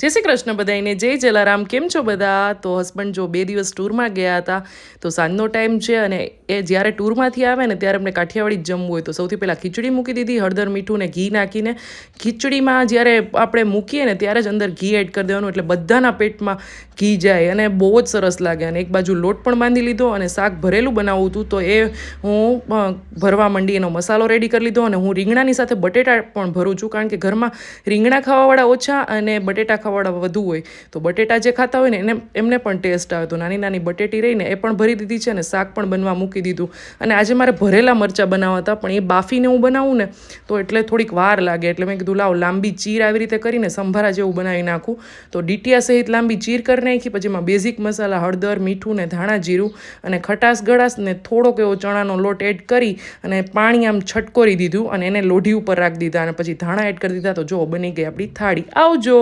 જય શ્રી કૃષ્ણ બધાને જય જલારામ, કેમ છો બધા? તો હસબન્ડ જો બે દિવસ ટૂરમાં ગયા હતા, તો સાંજનો ટાઈમ છે અને એ જ્યારે ટૂરમાંથી આવે ને ત્યારે અમને કાઠિયાવાડી જ જમવું હોય. તો સૌથી પહેલાં ખીચડી મૂકી દીધી, હળદર, મીઠું ને ઘી નાખીને. ખીચડીમાં જ્યારે આપણે મૂકીએ ને ત્યારે જ અંદર ઘી એડ કરી દેવાનું એટલે બધાના પેટમાં ઘી જાય અને બહુ જ સરસ લાગે. અને એક બાજુ લોટ પણ બાંધી લીધો અને શાક ભરેલું બનાવવું હતું. તો એ હું ભરવા માંડી એનો મસાલો રેડી કરી લીધો અને હું રીંગણાની સાથે બટેટા પણ ભરું છું. કારણ કે ઘરમાં રીંગણા ખાવાવાળા ઓછા અને બટેટા ખાવાવાળા વધુ હોય, તો બટેટા જે ખાતા હોય ને, એને, એમને પણ ટેસ્ટ આવે. તો નાની નાની બટેટી રહીને એ પણ ભરી દીધી છે ને શાક પણ બનવા મૂકી દીધું. અને આજે મારે ભરેલા મરચાં બનાવવા હતા, પણ એ બાફીને હું બનાવું ને, તો એટલે થોડીક વાર લાગે. એટલે મેં કીધું, લાવ, લાંબી ચીર આવી રીતે કરીને સંભારા જેવું બનાવી નાખું. તો ડીટીયા સહિત લાંબી ચીર કરી નાખી, પછી એમાં બેઝિક મસાલા, હળદર, મીઠું ને ધાણા જીરું અને ખટાશ ગળાશ ને થોડોક એવો ચણાનો લોટ એડ કરી અને પાણી આમ છટકોરી દીધું અને એને લોઢી ઉપર રાખી દીધા. અને પછી ધાણા એડ કરી દીધા. તો જો બની ગઈ આપણી થાળી. આવજો!